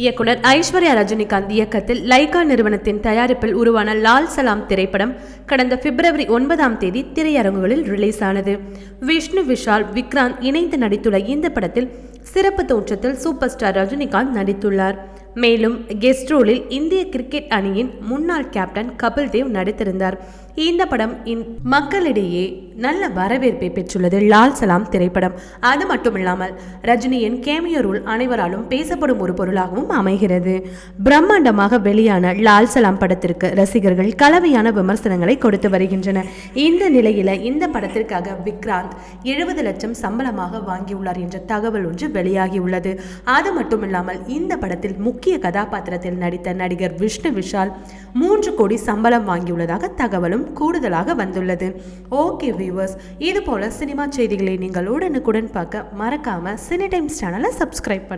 இயக்குனர் ஐஸ்வர்யா ரஜினிகாந்த் இயக்கத்தில் லைகா நிறுவனத்தின் தயாரிப்பில் உருவான லால் சலாம் திரைப்படம் கடந்த பிப்ரவரி ஒன்பதாம் தேதி திரையரங்குகளில் ரிலீஸ் ஆனது விஷ்ணு விஷால் விக்ராந்த் இணைந்து நடித்துள்ள இந்த படத்தில் சிறப்பு தோற்றத்தில் சூப்பர் ஸ்டார் ரஜினிகாந்த் நடித்துள்ளார். மேலும் கெஸ்ட் ரோலில் இந்திய கிரிக்கெட் அணியின் முன்னாள் கேப்டன் கபில் தேவ் நடித்திருந்தார். இந்த படம் இன் மக்களிடையே நல்ல வரவேற்பை பெற்றுள்ளது. லால் சலாம் திரைப்படம். அது மட்டுமில்லாமல் ரஜினியின் கேமியோ ரோல் அனைவராலும் பேசப்படும் ஒரு பொருளாகவும் அமைகிறது. பிரம்மாண்டமாக வெளியான லால் சலாம் படத்திற்கு ரசிகர்கள் கலவையான விமர்சனங்களை கொடுத்து வருகின்றனர். இந்த நிலையில இந்த படத்திற்காக விக்ராந்த் எழுபது லட்சம் சம்பளமாக வாங்கியுள்ளார் என்ற தகவல் ஒன்று வெளியாகியுள்ளது. அது மட்டுமில்லாமல் இந்த படத்தில் முக்கிய கதாபாத்திரத்தில் நடித்த நடிகர் விஷ்ணு விஷால் மூன்று கோடி சம்பளம் வாங்கியுள்ளதாக தகவலும் கூடுதலாக வந்துள்ளது. ஓகே வியூவர்ஸ் இது போல சினிமா செய்திகளை நீங்கள் உடனுக்குடன் பார்க்க மறக்காம சினி டைம்ஸ் சேனலை சப்ஸ்கிரைப் பண்ணுங்க